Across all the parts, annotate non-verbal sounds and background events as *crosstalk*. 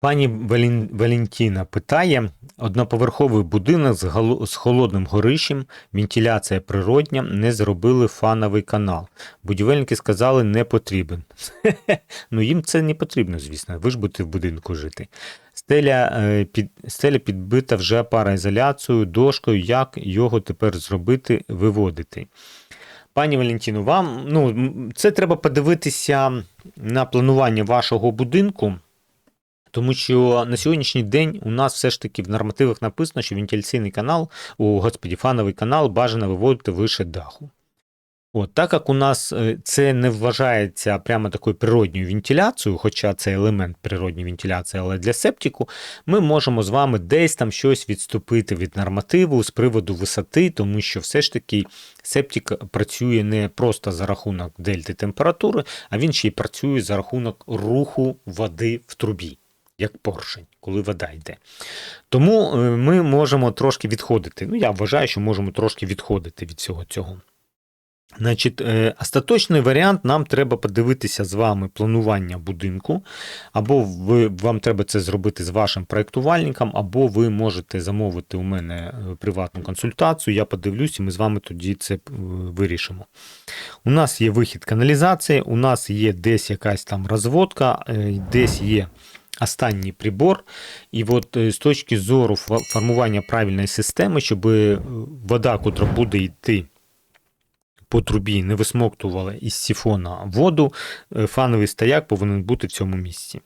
Пані. Валентіна питає: одноповерховий будинок з, з холодним горищем, вентиляція природня, не зробили фановий канал. Будівельники сказали, не потрібен. *laughs* ну їм це не потрібно, звісно. Ви ж будете в будинку жити. Стеля, е, під... Стеля підбита вже параізоляцією, дошкою. Як його тепер зробити, виводити? Пані Валентіну, вам ну, це треба подивитися на планування вашого будинку. Тому що на сьогоднішній день у нас все ж таки в нормативах написано, що вентиляційний канал, о, господі, фановий канал бажано виводити вище даху. От, так як у нас е, це не вважається прямо такою природньою вентиляцією, хоча це елемент природньої вентиляції, але для септику ми можемо з вами десь там щось відступити від нормативу з приводу висоти, тому що все ж таки септик працює не просто за рахунок дельти температури, а він ще й працює за рахунок руху води в трубі як поршень, коли вода йде. Тому е, ми можемо трошки відходити. Ну, я вважаю, що можемо трошки відходити від всього цього. Значить, е, остаточний варіант нам треба подивитися з вами планування будинку, або ви, вам треба це зробити з вашим проєктувальником, або ви можете замовити у мене е, приватну консультацію. Я подивлюсь, і ми з вами тоді це вирішимо. У нас є вихід каналізації, у нас є десь якась там розводка, десь є останній прибор. І от е, з точки зору формування правильної системи, щоб е, вода, котра буде йти по трубі, не висмоктувала із сифона воду, е, фановий стояк повинен бути в цьому місці.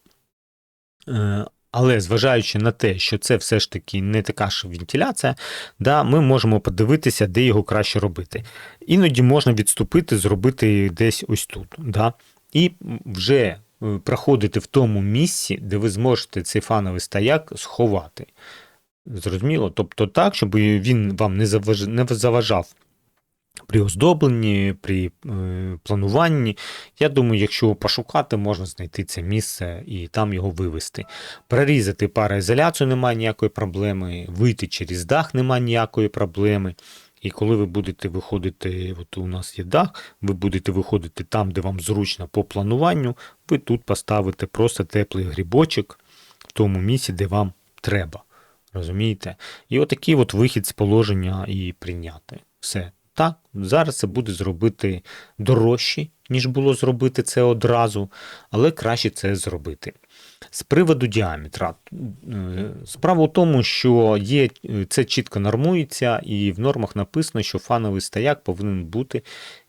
Але зважаючи на те, що це все ж таки не така ж вентиляція, да, ми можемо подивитися, де його краще робити. Іноді можна відступити, зробити десь ось тут. Да, і вже проходити в тому місці, де ви зможете цей фановий стояк сховати. Зрозуміло? Тобто так, щоб він вам не заваж- не заважав при оздобленні, при е, плануванні. Я думаю, якщо пошукати, можна знайти це місце і там його вивести. Прорізати пароізоляцію немає ніякої проблеми, вийти через дах немає ніякої проблеми. І коли ви будете виходити, от у нас є дах, ви будете виходити там, де вам зручно по плануванню, ви тут поставите просто теплий грибочок в тому місці, де вам треба. Розумієте? І отакий от вихід з положення і прийняти. Все. Так, зараз це буде зробити дорожче, ніж було зробити це одразу, але краще це зробити. З приводу діаметра. е, Справа в тому, що є, це чітко нормується, і в нормах написано, що фановий стояк повинен бути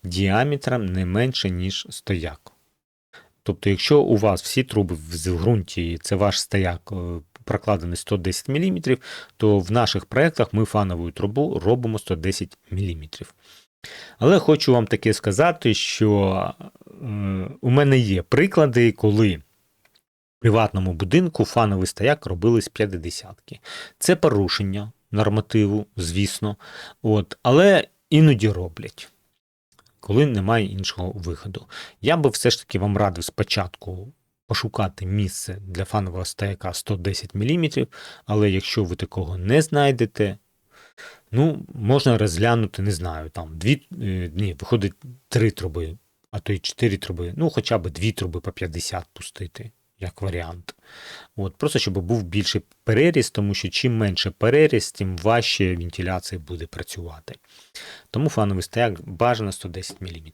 діаметром не менше, ніж стояк. Тобто, якщо у вас всі труби в ґрунті, це ваш стояк е, прокладений 110 мм, то в наших проєктах ми фанову трубу робимо 110 мм. Але хочу вам таке сказати, що е, у мене є приклади, коли в приватному будинку фановий стояк робили з 50 Це порушення нормативу, звісно, от, але іноді роблять. Коли немає іншого виходу. Я би все ж таки вам радив спочатку пошукати місце для фанового стояка 110 мм, але якщо ви такого не знайдете, ну, можна розглянути, не знаю, там дві, е, ні, виходить три труби, а то й чотири труби, ну хоча б дві труби по 50 пустити, як варіант. От, просто щоб був більший переріз, тому що чим менше переріз, тим важче вентиляція буде працювати. Тому фановий стояк бажано 110 мм.